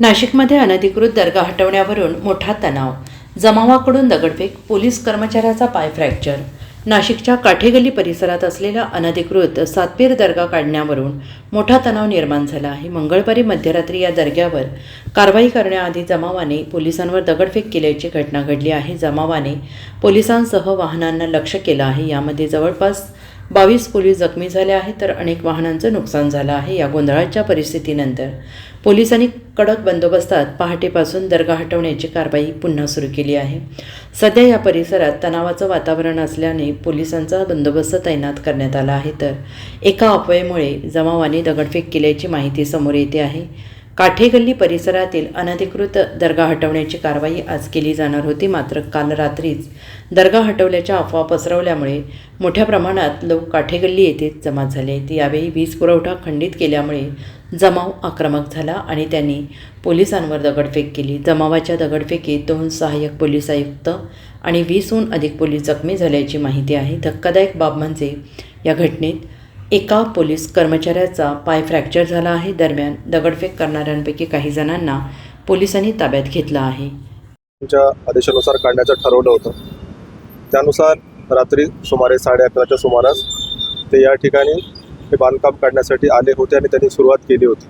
नाशिकमध्ये अनधिकृत दर्गा हटवण्यावरून मोठा तणाव. जमावाकडून दगडफेक पोलीस कर्मचाऱ्याचा पाय फ्रॅक्चर. नाशिकच्या काठेगली परिसरात असलेला अनधिकृत सातपीर दर्गा काढण्यावरून मोठा तणाव निर्माण झाला. आहे मंगळवारी मध्यरात्री या दर्ग्यावर कारवाई करण्याआधी जमावाने पोलिसांवर दगडफेक केल्याची घटना घडली आहे. जमावाने पोलिसांसह वाहनांना लक्ष केलं आहे. यामध्ये जवळपास बावीस पोलीस जखमी झाले आहेत तर अनेक वाहनांचं नुकसान झालं आहे या गोंधळाच्या परिस्थितीनंतर. पोलिसांनी कडक बंदोबस्तात पहाटेपासून दर्गा हटवण्याची कारवाई पुन्हा सुरू केली आहे. सध्या या परिसरात तणावाचं वातावरण असल्याने पोलिसांचा बंदोबस्त तैनात करण्यात आला आहे तर एका अपयामुळे जमावाने दगडफेक केल्याची माहिती समोर येते आहे. काठेगल्ली परिसरातील अनधिकृत दर्गा हटवण्याची कारवाई आज केली जाणार होती. मात्र काल रात्रीच दर्गा हटवल्याच्या अफवा पसरवल्यामुळे मोठ्या प्रमाणात लोक काठेगल्ली येथे जमा झाले यावेळी वीज पुरवठा खंडित केल्यामुळे जमाव आक्रमक झाला आणि त्यांनी पोलिसांवर दगडफेक केली. जमावाच्या दगडफेकीत दोन सहाय्यक पोलीस आयुक्त आणि वीसहून अधिक पोलीस जखमी झाल्याची माहिती आहे. धक्कादायक बाब म्हणजे या घटनेत एका पोलीस कर्मचाऱ्याचा पाय फ्रॅक्चर झाला आहे. दरम्यान दगडफेक करणाऱ्यांपैकी काही जणांना पोलिसांनी ताब्यात घेतलं आहे. तुमच्या आदेशानुसार काढण्याचं ठरवलं होतं. त्यानुसार रात्री सुमारे साडे अकराच्या सुमारास ते या ठिकाणी हे बांधकाम काढण्यासाठी आले होते आणि त्यांनी सुरुवात केली होती.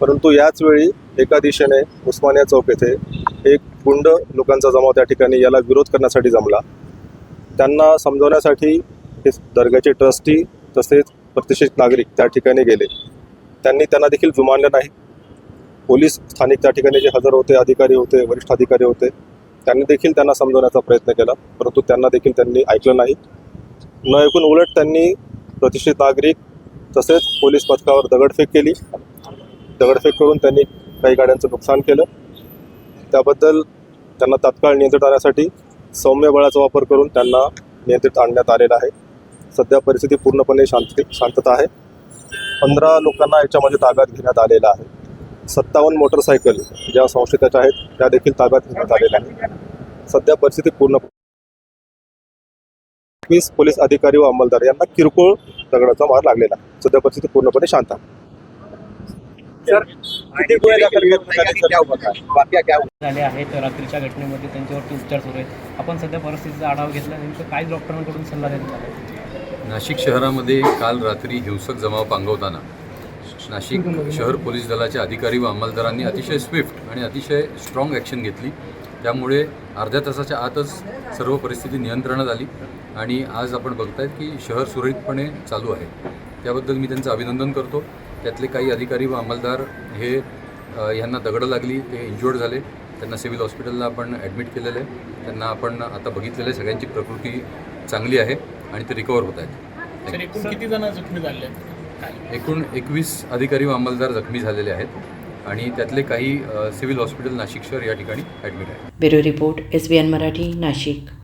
परंतु याच वेळी एका दिशेने उस्मानिया चौक येथे एक गुंड लोकांचा जमाव त्या ठिकाणी याला विरोध करण्यासाठी जमला. त्यांना समजवण्यासाठी हे दर्ग्याचे ट्रस्टी तसेच प्रतिष्ठित नागरिक त्या ठिकाणी गेले. त्यांनी त्यांना देखील जुमानलं नाही. पोलीस स्थानिक त्या ठिकाणी जे हजर होते अधिकारी होते वरिष्ठ अधिकारी होते त्यांनी देखील त्यांना समजवण्याचा प्रयत्न केला. परंतु त्यांना देखील त्यांनी ऐकलं नाही. न ऐकून उलट त्यांनी प्रतिष्ठित नागरिक तसेच पोलीस पथकावर दगडफेक केली. दगडफेक करून त्यांनी काही गाड्यांचं नुकसान केलं. त्याबद्दल त्यांना तात्काळ नियंत्रित आणण्यासाठी सौम्य बळाचा वापर करून त्यांना नियंत्रित आणण्यात आलेला आहे. सध्या परिस्थिती पूर्णपणे शांत शांतता आहे. पंधरा लोकांना याच्यामध्ये ताब्यात घेण्यात आलेला आहे. सत्तावन्न मोटरसायकल ज्या संशयिताच्या आहेत त्या देखील ताब्यात घेण्यात आलेल्या आहेत. सध्या परिस्थिती पूर्ण वीस पोलीस अधिकारी व अंमलदार यांना किरकोळ दगडाचा मार लागलेला आहे. सध्या परिस्थिती पूर्णपणे शांत आहे? झाले आहेत रात्रीच्या घटनेमध्ये त्यांच्यावरती उपचार सुरू आहेत. आपण सध्या परिस्थितीचा आढावा घेतला नेमकं काय डॉक्टरांकडून सल्ला देण्यात आला? आहे? नाशिक शहरामध्ये काल रात्री हिंसक जमाव पांगवताना नाशिक शहर पोलीस दलाच्या अधिकारी व अंमलदारांनी अतिशय स्विफ्ट आणि अतिशय स्ट्रॉंग ॲक्शन घेतली. त्यामुळे अर्ध्या तासाच्या आतच सर्व परिस्थिती नियंत्रणात आली आणि आज आपण बघतायत की शहर सुरळीतपणे चालू आहे. त्याबद्दल मी त्यांचं अभिनंदन करतो. त्यातले काही अधिकारी व अंमलदार हे यांना दगडं लागली ते इंज्युअर्ड झाले. त्यांना सिव्हिल हॉस्पिटलला आपण ॲडमिट केलेलं आहे. त्यांना आपण आता बघितलेलं आहे. सगळ्यांची प्रकृती चांगली आहे. आणि ते रिकवर होत आहेत. सर एकूण किती जण जखमी झाले आहेत? एकूण एकवीस अधिकारी व अंमलदार जखमी झालेले आहेत आणि त्यातले काही सिव्हिल हॉस्पिटल नाशिक शहर या ठिकाणी ॲडमिट आहेत. Bureau report S B N Marathi Nashik.